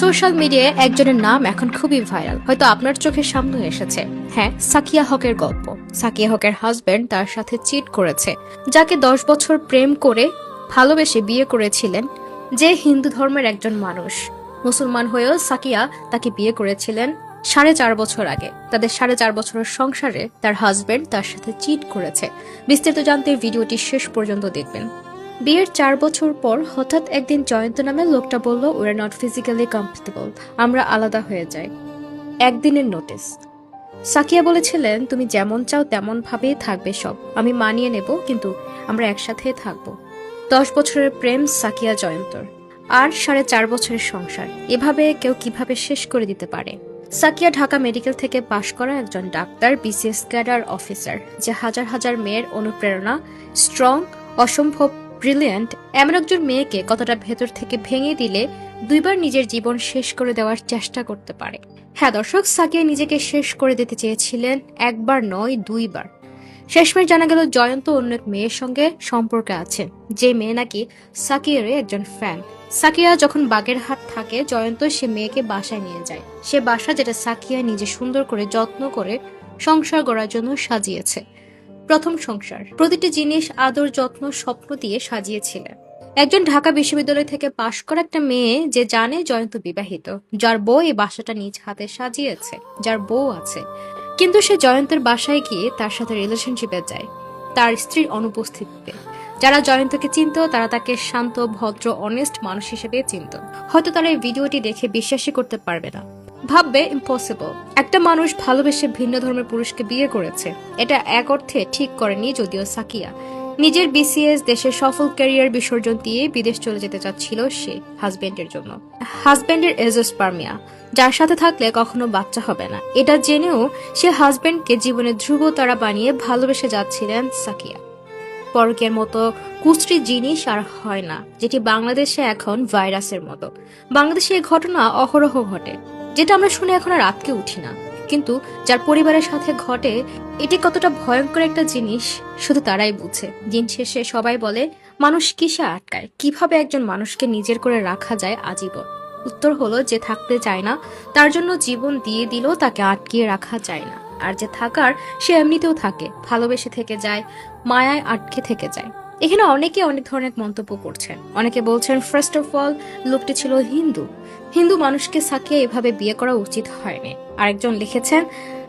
Social মিডিয়ায় একজনের নাম এখন খুবই ভাইরাল। হয়তো আপনার চোখের সামনে এসেছে। হ্যাঁ সাকিয়া হকের গল্প। সাকিয়া হকের হাজবেন্ড তার সাথে চিট করেছে, যাকে দশ বছর প্রেম করে ভালোবেসে বিয়ে করেছিলেন, যে হিন্দু ধর্মের একজন মানুষ। মুসলমান হয়েও সাকিয়া তাকে বিয়ে করেছিলেন সাড়ে চার বছর আগে। তাদের সাড়ে চার বছরের সংসারে তার হাজবেন্ড তার সাথে চিট করেছে। বিস্তারিত জানতে ভিডিওটি শেষ পর্যন্ত দেখবেন। বিয়ের চার বছর পর হঠাৎ একদিন জয়ন্ত নামে লোকটা বলল ওয়ার নট ফিজিক্যালি কমফর্টেবল আমরা আলাদা হয়ে যাই। একদিনের নোটিস সাকিয়া বলেছিলেন, তুমি যেমন চাও তেমন ভাবেই থাকবে সব। আমি মানিয়ে নেব, কিন্তু আমরা একসাথে থাকব। দশ বছরের প্রেম সাকিয়া জয়ন্তর। আর সাড়ে চার বছরের সংসার। এভাবে কেউ কীভাবে শেষ করে দিতে পারে? সাকিয়া ঢাকা মেডিকেল থেকে পাশ করা একজন ডাক্তার বিসিএস ক্যাডার অফিসার, যে হাজার হাজার মেয়ের অনুপ্রেরণা, স্ট্রং, অসম্ভব ব্রিলিয়ান্ট, এমন একজন মেয়েকে কতটা ভেতর থেকে ভেঙে দিলে দুইবার নিজের জীবন শেষ করে দেওয়ার চেষ্টা করতে পারে। হ্যাঁ দর্শক, সাকিয়া নিজেকে শেষ করে দিতে চেয়েছিলেন একবার নয়, দুইবার। শেষমেশ জানা গেল জয়ন্ত অন্য এক মেয়ের সঙ্গে সম্পর্কে আছেন যে মেয়ে নাকি সাকিয়ারই একজন ফ্যান সাকিয়া যখন বাগেরহাট থাকে, জয়ন্ত সে মেয়েকে বাসায় নিয়ে যায়। সে বাসা যেটা সাকিয়া নিজে সুন্দর করে যত্ন করে সংসার গড়ার জন্য সাজিয়েছে। প্রথম সংসার। প্রতিটি জিনিস আদর, যত্ন, স্বপ্ন দিয়ে সাজিয়েছিলেন। একজন ঢাকা বিশ্ববিদ্যালয় থেকে পাশ করা একটা মেয়ে যে জানে জয়ন্ত বিবাহিত, যার বউ এই বাসাটা নিজ হাতে সাজিয়েছে, যার বউ আছে। কিন্তু সে জয়ন্তের বাসায় গিয়ে তার সাথে রিলেশনশিপে যায়, তার স্ত্রীর অনুপস্থিতিতে। যারা জয়ন্তকে চিনত, তারা তাকে শান্ত, ভদ্র অনেস্ট মানুষ হিসেবে চিনত। হয়তো তারা এই ভিডিওটি দেখে বিশ্বাসই করতে পারবে না। ভাববে ইম্পসিবল একটা মানুষ ভালোবেসে ভিন্ন ধর্মের পুরুষকে বিয়ে করেছে, এটা এক অর্থে ঠিক করেনি যদিও সাকিয়া। নিজের বিসিএস দেশের সফল ক্যারিয়ার বিসর্জন দিয়ে বিদেশ চলে যেতে চাচ্ছিল সে, হাজবেন্ডের জন্য। হাজবেন্ডের এজোস্পার্মিয়া, যার সাথে থাকলে কখনো বাচ্চা হবে না। এটা জেনেও সে হাজবেন্ডকে জীবনে ধ্রুব তারা বানিয়ে ভালোবেসে যাচ্ছিলেন সাকিয়া। পরকের মতো কুশ্রী জিনিস আর হয় না, যেটি বাংলাদেশে এখন ভাইরাসের মতো। বাংলাদেশে এই ঘটনা অহরহ ঘটে। যেটা আমরা শুনে এখন আর আটকে উঠি না। কিন্তু যার পরিবারের সাথে ঘটে, এটি কতটা ভয়ঙ্কর একটা জিনিস, শুধু তারাই বুঝে। দিন শেষে সবাই বলে, মানুষ কিসে আটকায়? কীভাবে একজন মানুষকে নিজের করে রাখা যায় আজীবন? উত্তর হলো যে থাকতে চায় না, তার জন্য জীবন দিয়ে দিলেও তাকে আটকিয়ে রাখা যায় না। আর যে থাকার, সে এমনিতেও থাকে, ভালোবেসে থেকে যায়, মায়ায় আটকে থেকে যায়। এখানে অনেকে অনেক ধরনের মন্তব্য করছেন। অনেকে বলছেন ফার্স্ট অফ অল লোকটি ছিল হিন্দু। হিন্দু মানুষকে সাকিয়া এভাবে বিয়ে করা উচিত হয়নি। আরেকজন লিখেছেন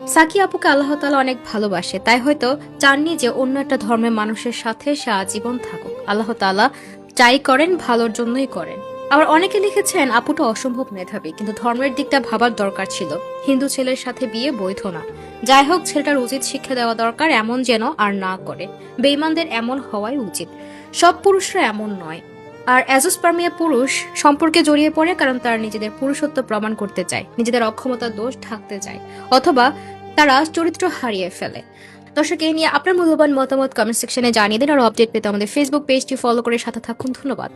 সাকি আপুকে আল্লাহ তালা অনেক ভালোবাসে। তাই হয়তো চাননি যে অন্য একটা ধর্মের মানুষের সাথে সে আজীবন থাকুক। আল্লাহ তালা যাই করেন, ভালোর জন্যই করেন। আবার অনেকে লিখেছেন, আপুটা অসম্ভব মেধাবী, কিন্তু ধর্মের দিকটা ভাবার দরকার ছিল। হিন্দু ছেলের সাথে বিয়ে বৈধ না। যাই হোক, ছেলেটার উচিত শিক্ষা দেওয়া দরকার, এমন যেন আর না করে। বেইমানদের এমন হওয়াই উচিত। সব পুরুষরা এমন নয়। আর অ্যাজোস্পার্মিয়া পুরুষ সম্পর্কে জড়িয়ে পড়ে কারণ তারা নিজেদের পুরুষত্ব প্রমাণ করতে চায়, নিজেদের অক্ষমতার দোষ ঢাকতে চায়, অথবা তারা চরিত্র হারিয়ে ফেলে। দর্শক, এই নিয়ে আপনার মূল্যবান মতামত কমেন্ট সেকশনে জানিয়ে দিন আর আপডেট পেতে আমাদের ফেসবুক পেজটি ফলো করে সাথে থাকুন। ধন্যবাদ।